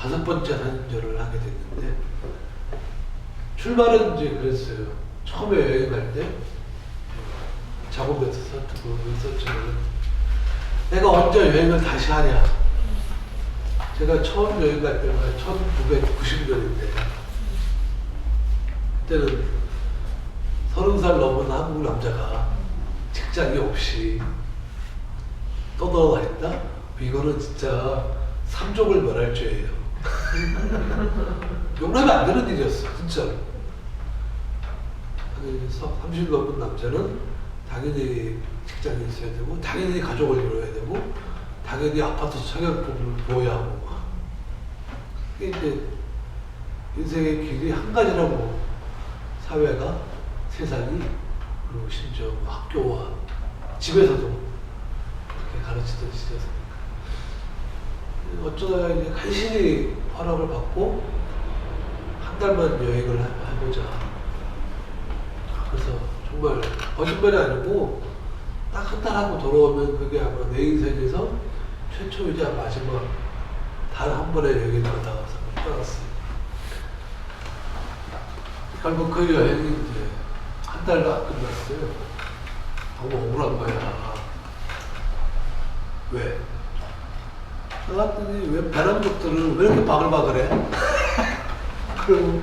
다섯 번째 사진전을 하게 됐는데 출발은 이제 그랬어요. 처음에 여행 갈때 작업에서 서투고 리서치를 내가 언제 여행을 다시 하냐. 제가 처음 여행 갈 때가 1990년인데 그때는 서른 살 넘은 한국 남자가 직장이 없이 떠돌아다닌다? 이거는 진짜 삼족을 멸할 죄예요. 용납이 안 되는 일이었어, 진짜로. 아니, 30 넘은 남자는 당연히 직장이 있어야 되고, 당연히 가족을 이뤄야 되고, 당연히 아파트 청약품을 보호해야 하고. 이게 이제 인생의 길이 한 가지라고 사회가, 세상이, 그리고 심지어 뭐 학교와 집에서도 그렇게 가르치던 시대였으니까. 어쩌다 이제 간신히 허락을 받고 한 달만 여행을 해- 해보자. 그래서 정말 거짓말이 아니고 딱 한 달 하고 돌아오면 그게 아마 내 인생에서 최초이자 마지막 단 한 번의 여행이 나가서 떠났어요. 결국 그 여행이 이제 한 달도 안 끝났어요. 너무 억울한 거야. 왜? 나갔더니 왜 배남족들은 왜 이렇게 바글바글해? 그리고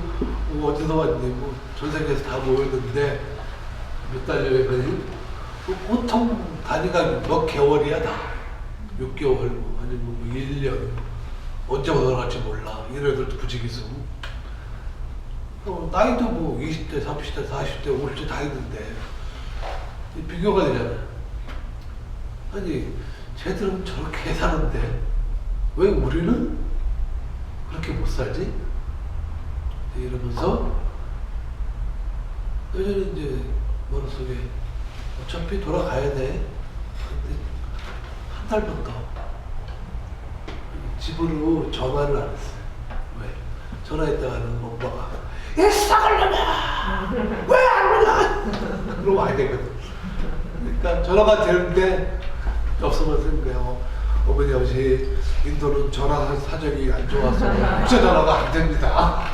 뭐 어디서 왔니? 뭐 전 세계에서 다 모였는데 몇달 여행하니? 뭐 보통 단위가 몇 개월이야 다. 6개월 뭐 아니면 뭐 1년 언제 올라갈지 몰라. 이런 애들도 부지기수. 어, 나이도 뭐 20대, 30대, 40대, 50대 다 있는데 이 비교가 되잖아. 아니 쟤들은 저렇게 사는데 왜 우리는 그렇게 못 살지? 이러면서 여전히 이제 머릿속에 어차피 돌아가야 돼. 한 더. 집으로 전화를 안 했어요. 왜? 전화했다가는 엄마가 이 썩을 놈아! 왜안 오냐? 그러고 와야 되거든. 그러니까 전화가 되는데 쓰는 거예요. 어머니 아버지 인도는 전화 사정이 안 좋아서 국제 전화가 안 됩니다.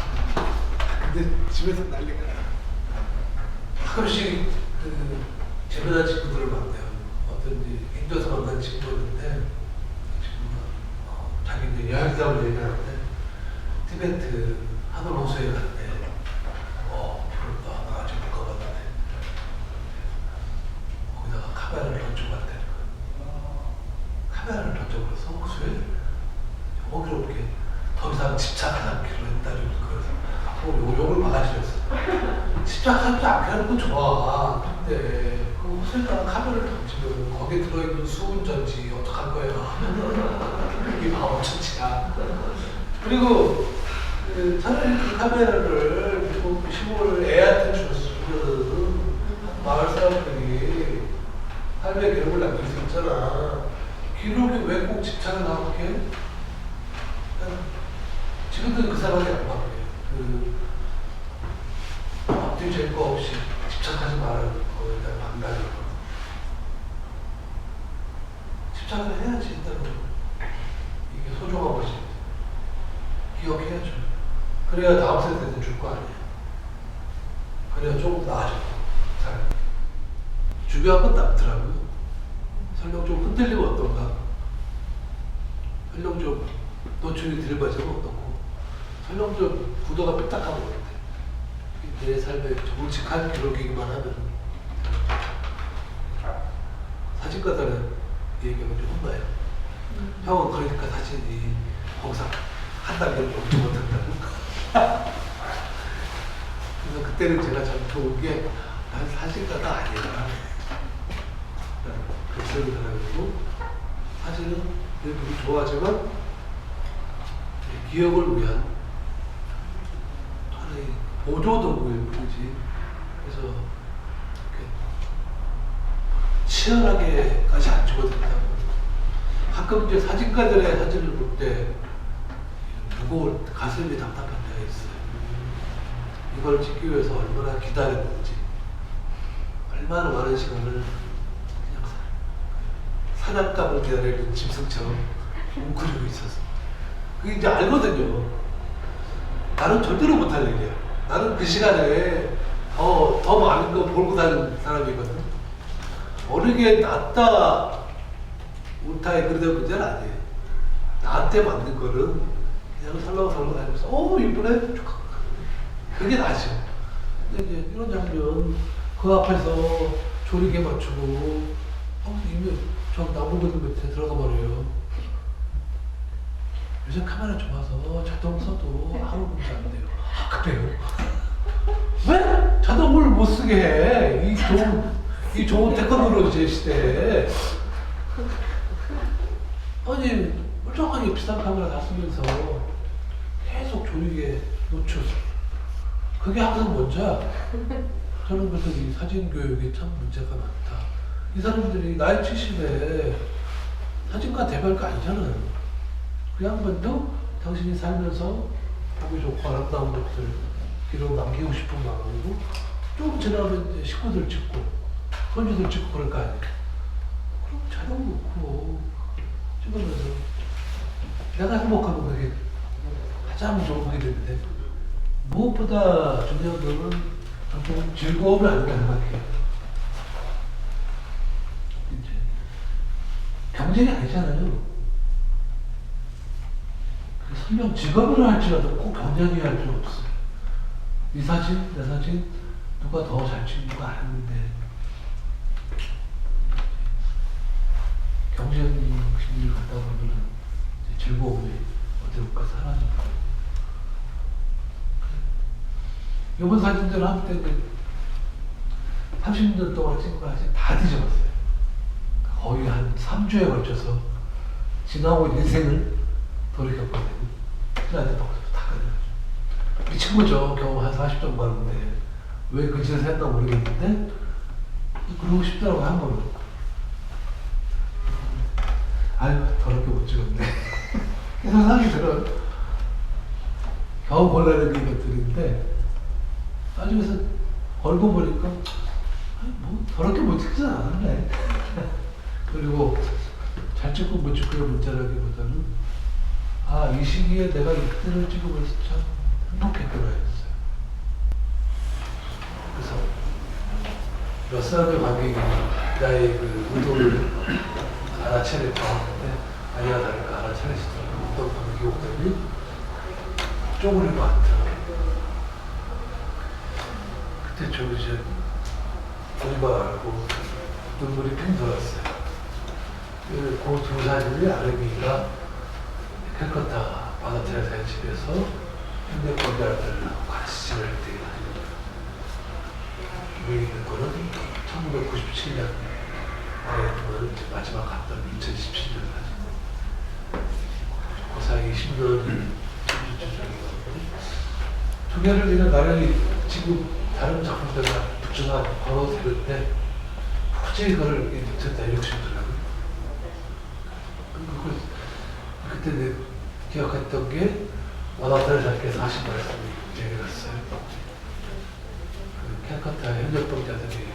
근데 집에서 난리가 나. 가끔씩 그 재배한 친구들을 만나요. 어떤지 인도에서 만난 친구였는데 그 친구가 어, 자기 여행사를 얘기하는데 티베트 하늘 호수에 갔대. 어, 부럽다. 나 아직 못 가봤는데. 거기다가 카메라를 던지고 갔대. 카메라를 던져버려서 호수에 호기롭게 더 이상 집착하지 않기로 했다는 그래서 어, 욕을 막아주셨어. 집착하지 않게 하는 건 좋아. 근데 그 호수에다가 카메라를 던지면 거기에 들어있는 수은 전지 어떡할 거야. 이게 바보천지야. 그리고 그 차라리 그 카메라를 미국 시골 애한테 줬으면 마을 사람들이 삶의 기록을 남길 수 있잖아. 기록이 왜 꼭 집착을 나오게 해? 지금도 그 생각이 안. 그 앞뒤 잴거 없이 집착하지 거에 대한 반발이 집착을 해야지 일단은 이게 소중한 것이 기억해야죠. 그래야 다음 세대한테 줄거 아니에요. 그래야 조금 나아져. 잘. 중요한 건 남더라고요. 설령 좀 흔들리면 어떤가? 설령 좀 노출이 들어가지면 어떻고? 설령 좀 구도가 삐딱하면 어때? 내 삶에 정직한 기록이기만 하면 사진가들은 이 얘기하면 좀 혼나요. 형은 그러니까 사진이 항상 한 단계를 넘지 못한다고. 그래서 그때는 제가 참 좋은 게, 난 사진가가 아니야. 그런 사람이고, 사진은 일부러 좋아하지만, 기억을 위한 보조도구일 뿐이지. 그래서, 치열하게까지 안 죽어도 된다고. 가끔 이제 사진가들의 사진을 볼 때, 무거울 가슴이 답답한 때가 있어요. 이걸 찍기 위해서 얼마나 기다렸는지, 얼마나 많은 시간을 그냥 사- 사냥감을 기다리는 짐승처럼 웅크리고 있어서 그게 이제 알거든요. 나는 절대로 못할 일이야. 나는 그 시간에 더, 더 많은 거 몰고 다니는 사람이거든. 어느 게 낫다, 못하의 그런 문제는 아니에요. 나한테 맞는 거는 그냥 설렁설렁 다니면서, 어, 이쁘네? 그게 나죠. 근데 이제 이런 장면, 그 앞에서 조리개 맞추고, 어, 이미 저 나무그늘 밑에 들어가 버려요. 요즘 카메라 좋아서 자동 써도 아무 문제 안 돼요. 아, 그래요? 왜 자동을 못 쓰게 해? 이 좋은, 이 좋은 테크놀로지 시대에. 아니, 멀쩡하게 비싼 카메라 다 쓰면서 계속 조리개 노출. 그게 항상 먼저야. 저는 그래서 이 사진 교육이 참 문제가 많다. 이 사람들이 나이 70에 사진가 대별가 아니잖아요. 그 양반도 당신이 살면서 보기 좋고 아름다운 것들 기록 남기고 싶은 마음이고 조금 지나면 이제 식구들 찍고 손주들 찍고 그럴 거 아니에요. 그럼 촬영 놓고 찍으면서 내가 행복하면 그게 가장 좋은 게 되는데 무엇보다 중요한 거는 좀 즐거움이 아닌가 생각해요. 이제 경쟁이 아니잖아요. 그 설령 직업으로 할지라도 꼭 경쟁이 할 필요 없어요. 이 사진, 내 사진 누가 더 잘 찍는 거 아는데 경쟁 심리를 갖다 보면 즐거움이 어디로까 사라지는 거예요. 이번 사진들 한때 30년 동안 찍은 거 사진 다 뒤집었어요. 거의 한 3주에 걸쳐서 지나온 인생을 돌이켰거 든요. 그날한테 다 그래요. 미친 거죠. 겨우 한 40점 가는데. 왜 그 짓을 했나 모르겠는데, 그러고 싶더라고, 한 번은. 아유, 더럽게 못 찍었네. 이 생각이 들어요. 겨우 골라낸 것들인데, 나중에서 얼고 보니까, 뭐, 더럽게 못 찍지 않았네. 그리고 잘 찍고 못 찍고의 문제라기보다는, 아, 이 시기에 내가 이때를 찍으면서 참 행복했구나 했어요. 그래서 몇 사람의 관객이 나의 그 의도를 알아차릴 뻔했는데 아니야 다를까 알아차리시더라고요. 어떤 관객이 오더니 쪼그릴 것 같더라고요. 그때 저 이제 보니까 알고 눈물이 핑 돌았어요. 그두 사진이 아르미가 캘커타 마다테레사의 집에서 현대권자들하고 같이 지낼 때 여기 있는 거는 1997년 에 마지막 갔던 2017년 사진. 그 사이 10년이 두 개를 그냥 나란히 지금 다른 작품들과 걸어서 들을 때 굳이 그걸 밑에 내리고 싶더라고요. 그걸 그때 내 기억했던 게 와다타르사께서 하신 말씀이 기억이 났어요. 그 캘커타 현역병자들이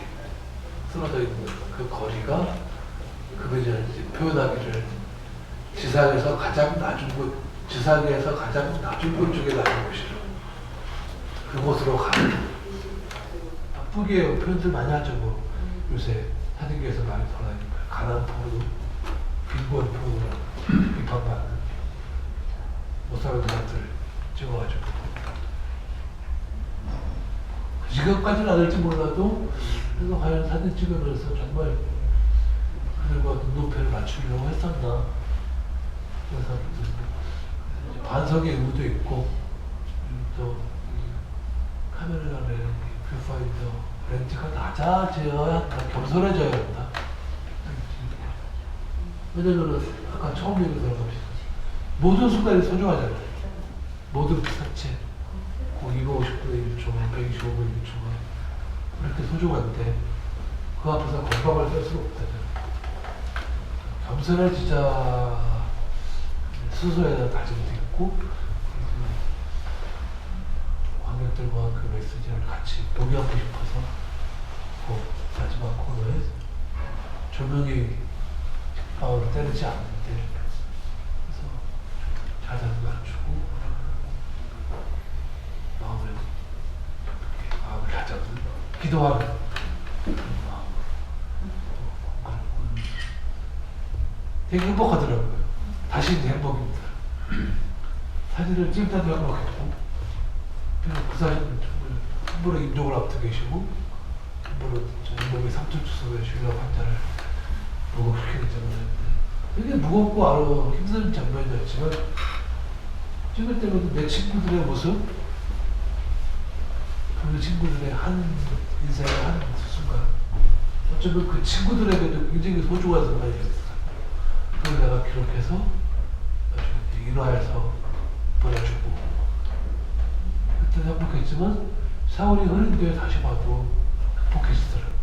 쓰러져 있는 그 거리가 그분이 이제 표현하기를 지상에서 가장 낮은 곳, 지상에서 가장 낮은 곳 쪽에 낮은 곳이라 그곳으로 가는 나쁘게 표현들 많이 하죠 뭐. 요새 사진계에서 많이 돌아다니는 가난 포로 빈곤 포로 비판받는 못 사는 사람들 찍어가지고 그 지금까지는 안 할지 몰라도 그래서 과연 사진 찍으면서 정말 그들과 눈높이를 맞추려고 했었나 그래서 반성의 의무도 있고 또 카메라의 뷰파인더 렌즈가 낮아져야 겸손해져야 한다 왜냐면은 아까 처음 얘기 들어가시죠 모든 순간이 소중하잖아요. 모든 사체. 뭐 250분의 1초, 125분의 1초가 그렇게 소중한데 그 앞에서 건강을 뺄 수가 없다잖아요. 겸손해지자 스스로에 대한 다짐도 있고 관객들과 그 메시지를 같이 동의하고 싶어서 그 마지막 코너에 조명이 방울을 때리지 않는데 그래서 잘 잡은 것 같아요. 기도하는 마음. 되게 행복하더라고요. 다시 행복입니다. 사진을 찍을 때도 행복했고, 그래서 그 정말 함부로 임종을 앞두고 계시고, 저희 몸에 상처 주소에 주려고 환자를 보고 그렇게 됐잖아요. 되게 무겁고 아로 힘든 장면이었지만, 찍을 때마다 내 친구들의 모습, 그 친구들의 한 인생의 한 순간, 어쩌면 그 친구들에게도 굉장히 소중한 순간이었어요. 그걸 내가 기록해서 나중에 일화해서 보내주고 그때 행복했지만 사월이 흐른 뒤에 다시 봐도 행복해지더라고요.